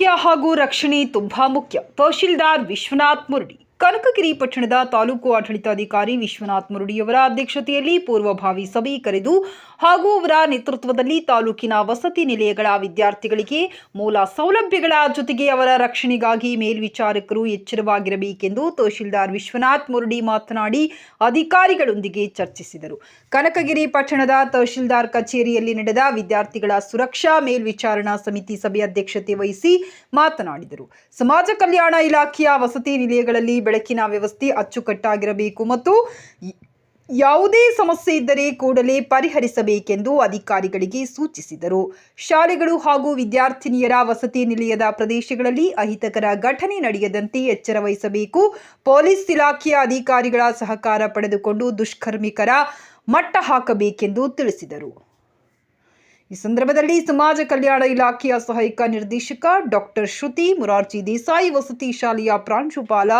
ಆರೋಗ್ಯ ಹಾಗೂ ರಕ್ಷಣೆ ತುಂಬಾ ಮುಖ್ಯ. ತಹಶೀಲ್ದಾರ್ ವಿಶ್ವನಾಥ್ ಮುರುಡಿ, ಕನಕಗಿರಿ ಪಟ್ಟಣದ ತಾಲೂಕು ಆಡಳಿತಾಧಿಕಾರಿ ವಿಶ್ವನಾಥ್ ಮುರಡಿಯವರ ಅಧ್ಯಕ್ಷತೆಯಲ್ಲಿ ಪೂರ್ವಭಾವಿ ಸಭೆ ಕರೆದು ಹಾಗೂ ಅವರ ನೇತೃತ್ವದಲ್ಲಿ ತಾಲೂಕಿನ ವಸತಿ ನಿಲಯಗಳ ವಿದ್ಯಾರ್ಥಿಗಳಿಗೆ ಮೂಲ ಸೌಲಭ್ಯಗಳ ಜೊತೆಗೆ ಅವರ ರಕ್ಷಣೆಗಾಗಿ ಮೇಲ್ವಿಚಾರಕರು ಎಚ್ಚರವಾಗಿರಬೇಕೆಂದು ತಹಶೀಲ್ದಾರ್ ವಿಶ್ವನಾಥ್ ಮುರುಡಿ ಮಾತನಾಡಿ ಅಧಿಕಾರಿಗಳೊಂದಿಗೆ ಚರ್ಚಿಸಿದರು. ಕನಕಗಿರಿ ಪಟ್ಟಣದ ತಹಶೀಲ್ದಾರ್ ಕಚೇರಿಯಲ್ಲಿ ನಡೆದ ವಿದ್ಯಾರ್ಥಿಗಳ ಸುರಕ್ಷಾ ಮೇಲ್ವಿಚಾರಣಾ ಸಮಿತಿ ಸಭೆ ಅಧ್ಯಕ್ಷತೆ ವಹಿಸಿ ಮಾತನಾಡಿದರು. ಸಮಾಜ ಕಲ್ಯಾಣ ಇಲಾಖೆಯ ವಸತಿ ನಿಲಯಗಳಲ್ಲಿ ಬೆಳಕಿನ ವ್ಯವಸ್ಥೆ ಅಚ್ಚುಕಟ್ಟಾಗಿರಬೇಕು ಮತ್ತು ಯಾವುದೇ ಸಮಸ್ಯೆ ಇದ್ದರೆ ಕೂಡಲೇ ಪರಿಹರಿಸಬೇಕೆಂದು ಅಧಿಕಾರಿಗಳಿಗೆ ಸೂಚಿಸಿದರು. ಶಾಲೆಗಳು ಹಾಗೂ ವಿದ್ಯಾರ್ಥಿನಿಯರ ವಸತಿ ನಿಲಯದ ಪ್ರದೇಶಗಳಲ್ಲಿ ಅಹಿತಕರ ಘಟನೆ ನಡೆಯದಂತೆ ಎಚ್ಚರ ವಹಿಸಬೇಕು. ಪೊಲೀಸ್ ಇಲಾಖೆಯ ಅಧಿಕಾರಿಗಳ ಸಹಕಾರ ಪಡೆದುಕೊಂಡು ದುಷ್ಕರ್ಮಿಕರ ಮಟ್ಟ ಹಾಕಬೇಕೆಂದು ತಿಳಿಸಿದರು. ಈ ಸಂದರ್ಭದಲ್ಲಿ ಸಮಾಜ ಕಲ್ಯಾಣ ಇಲಾಖೆಯ ಸಹಾಯಕ ನಿರ್ದೇಶಕ ಡಾಕ್ಟರ್ ಶ್ರುತಿ ಮುರಾರ್ಜಿ ದೇಸಾಯಿ ವಸತಿ ಶಾಲೆಯ ಪ್ರಾಂಶುಪಾಲ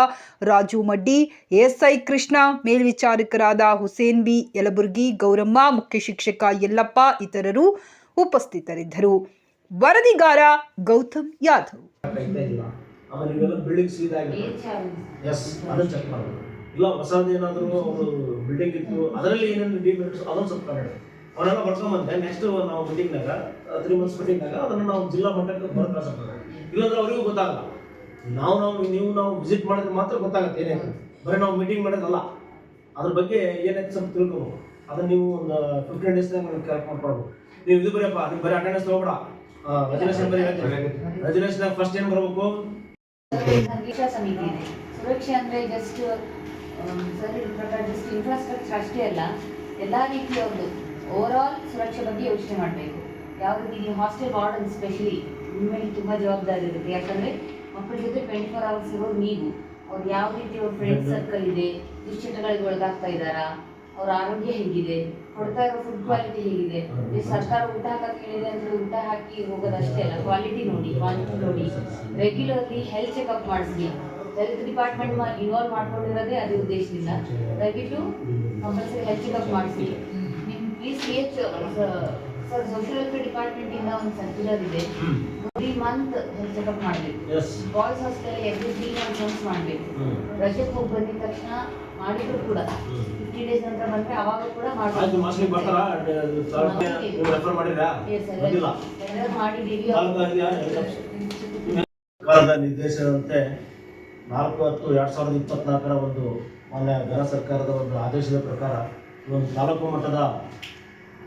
ರಾಜು ಮಡ್ಡಿ, ಎಸ್ಐ ಕೃಷ್ಣ, ಮೇಲ್ವಿಚಾರಕರಾದ ಹುಸೇನ್ ಬಿ, ಯಲಬುರ್ಗಿ, ಗೌರಮ್ಮ, ಮುಖ್ಯ ಶಿಕ್ಷಕ ಯಲ್ಲಪ್ಪ ಇತರರು ಉಪಸ್ಥಿತರಿದ್ದರು. ವರದಿಗಾರ ಗೌತಮ್ ಯಾದವ್. ಇಲ್ಲ, ಹೊಸದೇನಾದರೂ ಅವರು ಬಿಲ್ಡಿಂಗ್ ಇತ್ತು ಅದರಲ್ಲಿ ಏನೇನು ಡಿಮೆರಿಟ್ಸ್ ಅದನ್ನು ಸ್ವಲ್ಪ ಕಂಡು ಅವನ್ನೆಲ್ಲ ಬರ್ಕೊಂಬಂದೆ ನೆಕ್ಸ್ಟ್ ನಾವು ಮೀಟಿಂಗ್ನಾಗ ತ್ರೀ ಮಂತ್ಸ್ ಮೀಟಿಂಗ್ನಾಗ ಅದನ್ನು ನಾವು ಜಿಲ್ಲಾ ಮಟ್ಟಕ್ಕೆ ಕಳ್ಸಕ್ಕೆ ಇಲ್ಲಾಂದ್ರೆ ಅವರಿಗೂ ಗೊತ್ತಾಗಲ್ಲ. ನಾವು ನಾವು ನೀವು ನಾವು ವಿಸಿಟ್ ಮಾಡಿದ್ರೆ ಮಾತ್ರ ಗೊತ್ತಾಗುತ್ತೆ ಏನೇನು ಬರೀ ನಾವು ಮೀಟಿಂಗ್ ಮಾಡೋದಲ್ಲ ಅದ್ರ ಬಗ್ಗೆ ಏನಾಯ್ತು ಸ್ವಲ್ಪ ತಿಳ್ಕೊಬೋದು ಅದನ್ನ ನೀವು ಒಂದು ಫಿಫ್ಟೀನ್ ಡೇಸ್ನಾಗ ಕರೆಕ್ಟ್ ಕ್ಯಾಲ್ಕ್ ಮಾಡ್ಕೊಡ್ಬೋದು ನೀವು ಇದು ಬರೀಪ್ಪ, ನೀವು ಬರೀ ಅಟೆಂಡೆನ್ಸ್ ತೊಗೊಬೇಡ. ರೆಜುಲೇಷನ್ ಬರೀ ರೆಜುಲೇಷನ್ ಫಸ್ಟ್ ಏನು ಬರಬೇಕು? ಸುರಕ್ಷಾ ಅಂದ್ರೆ ಜಸ್ಟ್ ಸರ್ ಜಸ್ಟ್ ಇನ್ಫ್ರಾಸ್ಟ್ರಕ್ಚರ್ ಅಷ್ಟೇ ಅಲ್ಲ. ಎಲ್ಲ ರೀತಿಯ ಒಂದು ಓವರ್ ಆಲ್ ಸುರಕ್ಷೆ ಬಗ್ಗೆ ಯೋಚನೆ ಮಾಡಬೇಕು. ಯಾವ ರೀತಿ ಹಾಸ್ಟೆಲ್ ವಾರ್ಡನ್ ಸ್ಪೆಷಲಿ ನಿಮ್ಮ ತುಂಬ ಜವಾಬ್ದಾರಿ ಇರುತ್ತೆ. ಯಾಕಂದರೆ ಮಕ್ಕಳ ಜೊತೆ ಟ್ವೆಂಟಿ ಫೋರ್ ಅವರ್ಸ್ ಇರೋರು ನೀವು. ಅವ್ರು ಯಾವ ರೀತಿ ಅವ್ರ ಫ್ರೆಂಡ್ ಸರ್ಕಲ್ ಇದೆ ದುಶ್ಚಟಗಳಿಗೆ ಒಳಗಾಗ್ತಾ ಇದ್ದಾರಾ ಅವ್ರ ಆರೋಗ್ಯ ಹೇಗಿದೆ ಕೊಡ್ತಾ ಇರೋ ಫುಡ್ ಕ್ವಾಲಿಟಿ ಹೇಗಿದೆ ಈ ಸರ್ಕಾರ ಊಟ ಹಾಕಕ್ಕೆ ಹೇಳಿದೆ ಅಂದ್ರೆ ಊಟ ಹಾಕಿ ಹೋಗೋದಷ್ಟೇ ಅಲ್ಲ ಕ್ವಾಲಿಟಿ ನೋಡಿ ಕ್ವಾಲಿಟಿ ನೋಡಿ. ರೆಗ್ಯುಲರ್ಲಿ ಹೆಲ್ತ್ ಚೆಕಪ್ ಮಾಡಿಸಿ ಹೆಲ್ತ್ ಡಿಪಾರ್ಟ್ಮೆಂಟ್ ಇನ್ವಾಲ್ವ್ ಮಾಡ್ಕೊಂಡಿರೋದೇ ಅದೇ ಉದ್ದೇಶದಿಂದ. ದಯವಿಟ್ಟು ಕಂಪಲ್ಸರಿ ಹೆಲ್ತ್ ಚೆಕಪ್ ಮಾಡಿಸಿ ಸರ್ ಸೋಷಿಯಲ್ ವೆಲ್ಫೇರ್ ಡಿಪಾರ್ಟ್ಮೆಂಟ್ ಇಂದ ಒಂದು ಸರ್ಕ್ಯುಲರ್ ಇದೆ. ಪ್ರತಿ ಮಂತ್ ಹೆಲ್ತ್ ಚೆಕಪ್ ಮಾಡಬೇಕು. Boys hostel every three months ಮಾಡಬೇಕು. ರಜೆಗೆ ಹೋಗಿ ಬಂದಿದ ತಕ್ಷಣ ಮಾಡಿದ್ರು ಕೂಡ. ಫಿಫ್ಟಿ ಡೇಸ್ ನಂತರ ಬಂದ್ರೆ ಅವಾಗ ಕೂಡ? ಸರ್ಕಾರದ ನಿರ್ದೇಶನದಂತೆ ನಾಲ್ಕು ಹತ್ತು ಎರಡು ಸಾವಿರದ ಇಪ್ಪತ್ನಾಲ್ಕರ ಒಂದು ಮಾನ್ಯ ಗೃಹ ಸರ್ಕಾರದ ಒಂದು ಆದೇಶದ ಪ್ರಕಾರ ಒಂದು ತಾಲೂಕು ಮಟ್ಟದ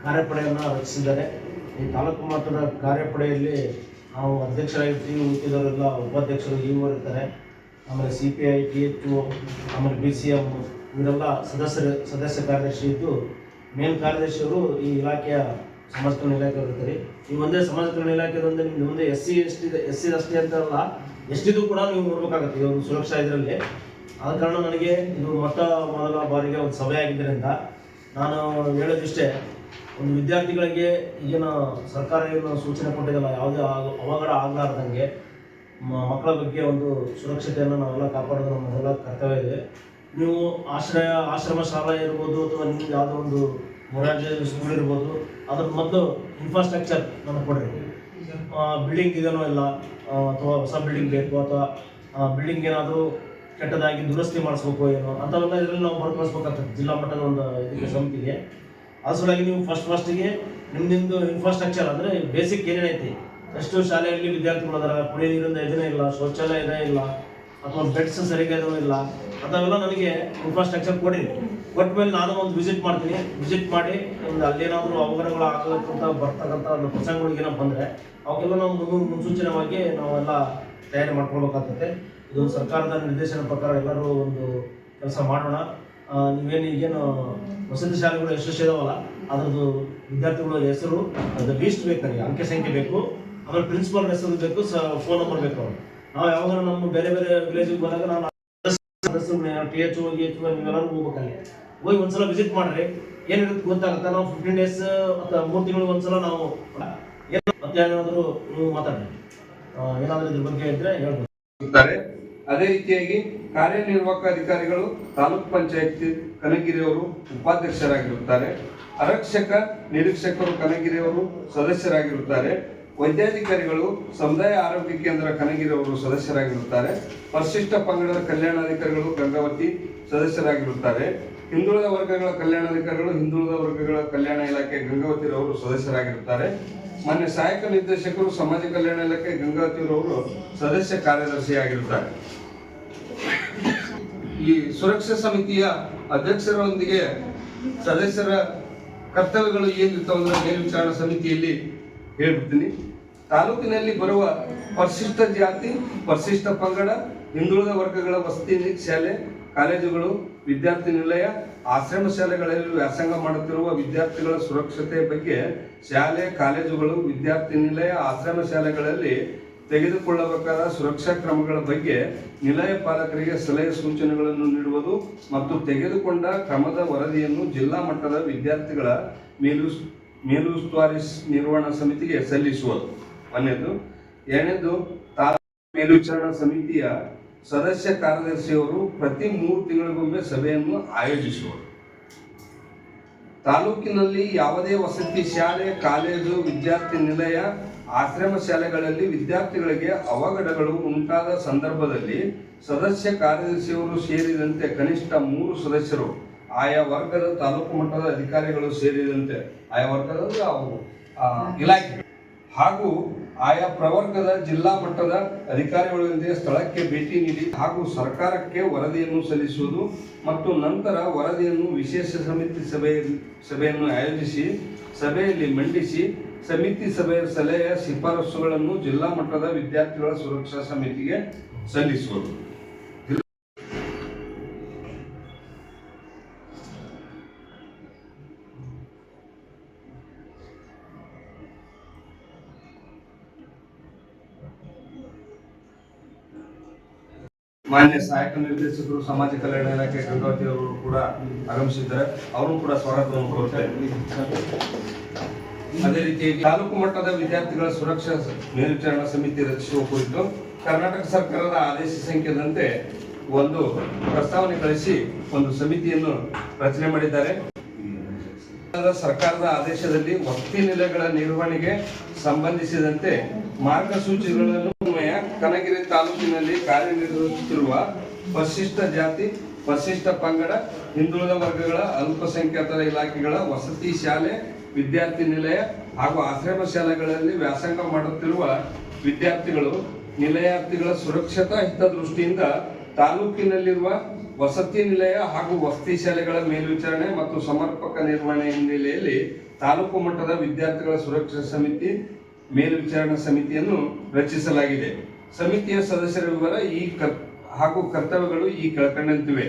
ಕಾರ್ಯಪಡೆಯನ್ನು ರಚಿಸಿದ್ದಾರೆ. ಈ ತಾಲೂಕು ಮಟ್ಟದ ಕಾರ್ಯಪಡೆಯಲ್ಲಿ ನಾವು ಅಧ್ಯಕ್ಷರಾಗಿರ್ತೀವಿ ಉಳಿದಿದ್ದವರೆಲ್ಲ ಉಪಾಧ್ಯಕ್ಷರು ಇವರು ಇರ್ತಾರೆ. ಆಮೇಲೆ C P I T H ಆಮೇಲೆ ಬಿ ಸಿ ಎಂ ಇವರೆಲ್ಲ ಸದಸ್ಯರು, ಸದಸ್ಯ ಕಾರ್ಯದರ್ಶಿ ಇದ್ದು ಮೇನ್ ಕಾರ್ಯದರ್ಶಿಯವರು ಈ ಇಲಾಖೆಯ ಸಮಾಜ ಕಲ್ಯಾಣ ಇಲಾಖೆಯವರು ಇರ್ತಾರೆ. ಈ ಒಂದೇ ಸಮಾಜ ಕಲ್ಯಾಣ ಇಲಾಖೆದೊಂದೇ ನಿಮ್ದು ಒಂದೇ S C S T S C ಅಷ್ಟೇ ಅಂತ ಅಲ್ಲ ಎಷ್ಟಿದು ಕೂಡ ನೀವು ನೋಡ್ಬೇಕಾಗತ್ತೆ. ಇವರು ಸುರಕ್ಷಾ ಇದರಲ್ಲಿ. ಆದ ಕಾರಣ ನನಗೆ ಇದು ಮೊಟ್ಟ ಮೊದಲ ಬಾರಿಗೆ ಒಂದು ಸಭೆ ಆಗಿದ್ದರಿಂದ ನಾನು ಹೇಳೋದಿಷ್ಟೇ ಒಂದು ವಿದ್ಯಾರ್ಥಿಗಳಿಗೆ ಈಗಿನ ಸರ್ಕಾರ ಏನು ಸೂಚನೆ ಕೊಟ್ಟಿದ್ದಲ್ಲ ಯಾವುದೇ ಅವಘಡ ಆಗಲಾರ್ದಂಗೆ ಮಕ್ಕಳ ಬಗ್ಗೆ ಒಂದು ಸುರಕ್ಷತೆಯನ್ನು ನಾವೆಲ್ಲ ಕಾಪಾಡೋದು ನಮ್ಮೆಲ್ಲ ಕರ್ತವ್ಯ ಇದೆ. ನೀವು ಆಶ್ರಯ, ಆಶ್ರಮ ಶಾಲಾ ಇರ್ಬೋದು ಅಥವಾ ನಿಮ್ಗೆ ಯಾವುದೋ ಒಂದು ಮೊರಾರ್ಜಿ ಸ್ಕೂಲ್ ಇರ್ಬೋದು, ಅದ್ರ ಮೊದಲು ಇನ್ಫ್ರಾಸ್ಟ್ರಕ್ಚರ್ ನನಗೆ ಕೊಡ್ರಿ. ಬಿಲ್ಡಿಂಗ್ ಇದೆಯೋ ಇಲ್ಲ ಅಥವಾ ಹೊಸ ಬಿಲ್ಡಿಂಗ್ ಬೇಕು ಅಥವಾ ಬಿಲ್ಡಿಂಗ್ ಏನಾದರೂ ಕೆಟ್ಟದಾಗಿ ದುರಸ್ತಿ ಮಾಡಿಸ್ಬೇಕು ಏನೋ, ಅಂಥವೆಲ್ಲ ಇದರಲ್ಲಿ ನಾವು ಮರುಪಡಿಸ್ಬೇಕಾಗ್ತದೆ ಜಿಲ್ಲಾ ಮಟ್ಟದ ಒಂದು ಇದಕ್ಕೆ ಸಮಿತಿಗೆ. ಅದ್ರ ಸಲುವಾಗಿ ನೀವು ಫಸ್ಟ್ ಫಸ್ಟಿಗೆ ನಿಮ್ದು ಇನ್ಫ್ರಾಸ್ಟ್ರಕ್ಚರ್ ಅಂದರೆ ಬೇಸಿಕ್ ಏನೇನೈತಿ ಅಷ್ಟು ಶಾಲೆಯಲ್ಲಿ ವಿದ್ಯಾರ್ಥಿಗಳು ಅದರ? ಕುಡಿಯೋ ನೀರಿಂದ ಇದನ್ನೇ ಇಲ್ಲ, ಶೌಚಾಲಯ ಇದೇ ಇಲ್ಲ, ಅಥವಾ ಬೆಡ್ಸ್ ಸರಿಯಾಗಿ ಇದೂ ಇಲ್ಲ, ಅಂಥವೆಲ್ಲ ನನಗೆ ಇನ್ಫ್ರಾಸ್ಟ್ರಕ್ಚರ್ ಕೊಡಿ ಕೊಟ್ಟ ಮೇಲೆ ನಾನು ಒಂದು ವಿಸಿಟ್ ಮಾಡ್ತೀನಿ. ವಿಸಿಟ್ ಮಾಡಿ ಒಂದು ಅಲ್ಲೇನಾದರೂ ಅವಘಡಗಳು ಆಗಲಕ್ಕಂತ ಬರ್ತಕ್ಕಂಥ ಒಂದು ಪ್ರಸಂಗಗಳಿಗೆ ಏನೋ ಬಂದರೆ ಅವಕ್ಕೆಲ್ಲ ನಾವು ಮುನ್ನು, ಮುನ್ಸೂಚನೆವಾಗಿ ನಾವೆಲ್ಲ ತಯಾರಿ ಮಾಡ್ಕೊಳ್ಬೇಕಾಗ್ತದೆ ಇದು ಸರ್ಕಾರದ ನಿರ್ದೇಶನ ಪ್ರಕಾರ ಎಲ್ಲರೂ ಒಂದು ಕೆಲಸ ಮಾಡೋಣ. ನೀವೇನು ಈಗೇನು ವಸತಿ ಶಾಲೆಗಳು ಎಷ್ಟೆಷ್ಟು ಇದಾವಲ್ಲ ಅದ್ರದ್ದು ವಿದ್ಯಾರ್ಥಿಗಳ ಹೆಸರು ಅದು ಲೀಸ್ಟ್ ಬೇಕು ನನಗೆ ಅಂಕೆ ಸಂಖ್ಯೆ ಬೇಕು. ಆಮೇಲೆ ಪ್ರಿನ್ಸಿಪಲ್ ಹೆಸರು ಬೇಕು ಸ ಫೋನ್ ನಂಬರ್ ಬೇಕು ಅವ್ರು ನಾವು ಯಾವಾಗ ನಮ್ಮ ಬೇರೆ ಬೇರೆ ವಿಲೇಜಿಗೆ ಬಂದಾಗ ಸದಸ್ಯರು ಟಿ ಎಚ್ ಹೋಗಿ ಎಚ್ ನೀವೆಲ್ಲರೂ ಹೋಗ್ಬೇಕಲ್ಲಿ ಹೋಗಿ ಒಂದ್ಸಲ ವಿಸಿಟ್ ಮಾಡ್ರಿ ಏನಿರುತ್ತೆ ಗೊತ್ತಾಗುತ್ತೆ ನಾವು ಫಿಫ್ಟೀನ್ ಡೇಸ್ ಅಥವಾ ಮೂರು ತಿಂಗಳಿಗೆ ಒಂದ್ಸಲ ನಾವು ಏನಾದರೂ ನೀವು ಮಾತಾಡಿ ಆ, ಏನಾದರೂ ಇದ್ರ ಬಗ್ಗೆ ಇದ್ರೆ ಹೇಳ್ಬೋದು. ಅದೇ ರೀತಿಯಾಗಿ ಕಾರ್ಯನಿರ್ವಾಹಕ ಅಧಿಕಾರಿಗಳು, ತಾಲೂಕ್ ಪಂಚಾಯತ್ ಕನಗಿರಿಯವರು ಉಪಾಧ್ಯಕ್ಷರಾಗಿರುತ್ತಾರೆ. ಆರಕ್ಷಕ, ನಿರೀಕ್ಷಕರು ಕನಗಿರಿಯವರು ಸದಸ್ಯರಾಗಿರುತ್ತಾರೆ. ವೈದ್ಯಾಧಿಕಾರಿಗಳು, ಸಮುದಾಯ ಆರೋಗ್ಯ ಕೇಂದ್ರ ಕನಗಿರಿಯವರು ಸದಸ್ಯರಾಗಿರುತ್ತಾರೆ. ಪರಿಶಿಷ್ಟ ಪಂಗಡದ ಕಲ್ಯಾಣಾಧಿಕಾರಿಗಳು, ಗಂಗಾವತಿ ಸದಸ್ಯರಾಗಿರುತ್ತಾರೆ. ಹಿಂದುಳಿದ ವರ್ಗಗಳ ಕಲ್ಯಾಣಾಧಿಕಾರಿಗಳು, ಹಿಂದುಳಿದ ವರ್ಗಗಳ ಕಲ್ಯಾಣ ಇಲಾಖೆ ಗಂಗಾವತಿರವರು ಸದಸ್ಯರಾಗಿರುತ್ತಾರೆ. ಮಾನ್ಯ ಸಹಾಯಕ ನಿರ್ದೇಶಕರು, ಸಮಾಜ ಕಲ್ಯಾಣ ಇಲಾಖೆ ಗಂಗಾವತಿರವರು ಸದಸ್ಯ ಕಾರ್ಯದರ್ಶಿಯಾಗಿರುತ್ತಾರೆ ಈ ಸುರಕ್ಷಾ ಸಮಿತಿಯ ಅಧ್ಯಕ್ಷರೊಂದಿಗೆ ಸದಸ್ಯರ ಕರ್ತವ್ಯಗಳು ಏನಿರ್ತಾವ ಅಂದ್ರೆ ಮೇಲ್ವಿಚಾರಣಾ ಸಮಿತಿಯಲ್ಲಿ ಹೇಳ್ಬಿಡ್ತೀನಿ. ತಾಲೂಕಿನಲ್ಲಿ ಬರುವ ಪರಿಶಿಷ್ಟ ಜಾತಿ, ಪರಿಶಿಷ್ಟ ಪಂಗಡ ಹಿಂದುಳಿದ ವರ್ಗಗಳ ವಸತಿ ಶಾಲೆ, ಕಾಲೇಜುಗಳು, ವಿದ್ಯಾರ್ಥಿ ನಿಲಯ, ಆಶ್ರಮ ಶಾಲೆಗಳಲ್ಲಿ ವ್ಯಾಸಂಗ ಮಾಡುತ್ತಿರುವ ವಿದ್ಯಾರ್ಥಿಗಳ ಸುರಕ್ಷತೆ ಬಗ್ಗೆ ಶಾಲೆ, ಕಾಲೇಜುಗಳು, ವಿದ್ಯಾರ್ಥಿ ನಿಲಯ, ಆಶ್ರಮ ಶಾಲೆಗಳಲ್ಲಿ ತೆಗೆದುಕೊಳ್ಳಬೇಕಾದ ಸುರಕ್ಷಾ ಕ್ರಮಗಳ ಬಗ್ಗೆ ನಿಲಯ ಪಾಲಕರಿಗೆ ಸಲಹೆ ಸೂಚನೆಗಳನ್ನು ನೀಡುವುದು ಮತ್ತು ತೆಗೆದುಕೊಂಡ ಕ್ರಮದ ವರದಿಯನ್ನು ಜಿಲ್ಲಾ ಮಟ್ಟದ ವಿದ್ಯಾರ್ಥಿಗಳ ಮೇಲು, ಮೇಲುಸ್ತುವಾರಿ ನಿರ್ವಹಣಾ ಸಮಿತಿಗೆ ಸಲ್ಲಿಸುವುದು. ಒಂದನೇದು ಎರಡನೇದು, ತಾಲೂಕು ಮೇಲ್ವಿಚಾರಣಾ ಸಮಿತಿಯ ಸದಸ್ಯ ಕಾರ್ಯದರ್ಶಿಯವರು ಪ್ರತಿ ಮೂರು ತಿಂಗಳಿಗೊಮ್ಮೆ ಸಭೆಯನ್ನು ಆಯೋಜಿಸುವರು. ತಾಲೂಕಿನಲ್ಲಿ ಯಾವುದೇ ವಸತಿ ಶಾಲೆ, ಕಾಲೇಜು, ವಿದ್ಯಾರ್ಥಿ ನಿಲಯ, ಆಶ್ರಮ ಶಾಲೆಗಳಲ್ಲಿ ವಿದ್ಯಾರ್ಥಿಗಳಿಗೆ ಅವಘಡಗಳು ಉಂಟಾದ ಸಂದರ್ಭದಲ್ಲಿ ಸದಸ್ಯ ಕಾರ್ಯದರ್ಶಿಯವರು ಸೇರಿದಂತೆ ಕನಿಷ್ಠ ಮೂರು ಸದಸ್ಯರು, ಆಯಾ ವರ್ಗದ ತಾಲೂಕು ಮಟ್ಟದ ಅಧಿಕಾರಿಗಳು ಸೇರಿದಂತೆ, ಆಯಾ ವರ್ಗದ ಇಲಾಖೆ. ಹಾಗೂ ಆಯಾ ಪ್ರವರ್ಗದ ಜಿಲ್ಲಾ ಮಟ್ಟದ ಅಧಿಕಾರಿಗಳೊಂದಿಗೆ ಸ್ಥಳಕ್ಕೆ ಭೇಟಿ ನೀಡಿ ಹಾಗೂ ಸರ್ಕಾರಕ್ಕೆ ವರದಿಯನ್ನು ಸಲ್ಲಿಸುವುದು ಮತ್ತು ನಂತರ ವರದಿಯನ್ನು ವಿಶೇಷ ಸಮಿತಿ ಸಭೆ, ಸಭೆಯನ್ನು ಆಯೋಜಿಸಿ, ಸಭೆಯಲ್ಲಿ ಮಂಡಿಸಿ, ಸಮಿತಿ ಸಭೆಯ ಸಲಹೆಯ ಶಿಫಾರಸುಗಳನ್ನು ಜಿಲ್ಲಾ ಮಟ್ಟದ ವಿದ್ಯಾರ್ಥಿಗಳ ಸುರಕ್ಷಾ ಸಮಿತಿಗೆ ಸಲ್ಲಿಸುವುದು. ಮಾನ್ಯ ಸಹಾಯಕ ನಿರ್ದೇಶಕರು, ಸಮಾಜ ಕಲ್ಯಾಣ ಇಲಾಖೆ ಗಂಗಾವತಿ ಅವರು ಕೂಡ ಆಗಮಿಸಿದ್ದಾರೆ. ಅವರು ಕೂಡ ಸ್ವಾಗತವನ್ನು ಕೋರುತ್ತೇವೆ ಅದೇ ರೀತಿ ತಾಲೂಕು ಮಟ್ಟದ ವಿದ್ಯಾರ್ಥಿಗಳ ಸುರಕ್ಷಾ ಮೇಲ್ವಿಚಾರಣಾ ಸಮಿತಿ ರಚಿಸುವ ಕುರಿತು ಕರ್ನಾಟಕ ಸರ್ಕಾರದ ಆದೇಶ ಸಂಖ್ಯೆದಂತೆ ಒಂದು ಪ್ರಸ್ತಾವನೆ ಕಳಿಸಿ ಒಂದು ಸಮಿತಿಯನ್ನು ರಚನೆ ಮಾಡಿದ್ದಾರೆ. ಸರ್ಕಾರದ ಆದೇಶದಲ್ಲಿ ವಸತಿ ನಿಲಯಗಳ ನಿರ್ವಹಣೆಗೆ ಸಂಬಂಧಿಸಿದಂತೆ ಮಾರ್ಗಸೂಚಿಗಳನ್ನು ಕನಗಿರಿ ತಾಲೂಕಿನಲ್ಲಿ ಕಾರ್ಯನಿರ್ವಹಿಸುತ್ತಿರುವ ಪರಿಶಿಷ್ಟ ಜಾತಿ ಪರಿಶಿಷ್ಟ ಪಂಗಡ, ಹಿಂದುಳಿದ ವರ್ಗಗಳ ಅಲ್ಪಸಂಖ್ಯಾತರ ಇಲಾಖೆಗಳ ವಸತಿ ಶಾಲೆ, ವಿದ್ಯಾರ್ಥಿ ನಿಲಯ ಹಾಗೂ ಆಶ್ರಮ ಶಾಲೆಗಳಲ್ಲಿ ವ್ಯಾಸಂಗ ಮಾಡುತ್ತಿರುವ ವಿದ್ಯಾರ್ಥಿಗಳು ನಿಲಯಾರ್ಥಿಗಳ ಸುರಕ್ಷತಾ ಹಿತದೃಷ್ಟಿಯಿಂದ ತಾಲೂಕಿನಲ್ಲಿರುವ ವಸತಿ ನಿಲಯ ಹಾಗೂ ವಸತಿ ಶಾಲೆಗಳ ಮೇಲ್ವಿಚಾರಣೆ ಮತ್ತು ಸಮರ್ಪಕ ನಿರ್ವಹಣೆ ಹಿನ್ನೆಲೆಯಲ್ಲಿ ತಾಲೂಕು ಮಟ್ಟದ ವಿದ್ಯಾರ್ಥಿಗಳ ಸುರಕ್ಷಾ ಸಮಿತಿ ಮೇಲ್ವಿಚಾರಣಾ ಸಮಿತಿಯನ್ನು ರಚಿಸಲಾಗಿದೆ. ಸಮಿತಿಯ ಸದಸ್ಯರ ವಿವರ ಈ ಹಾಗೂ ಕರ್ತವ್ಯಗಳು ಈ ಕೆಳಕಂಡಂತಿವೆ.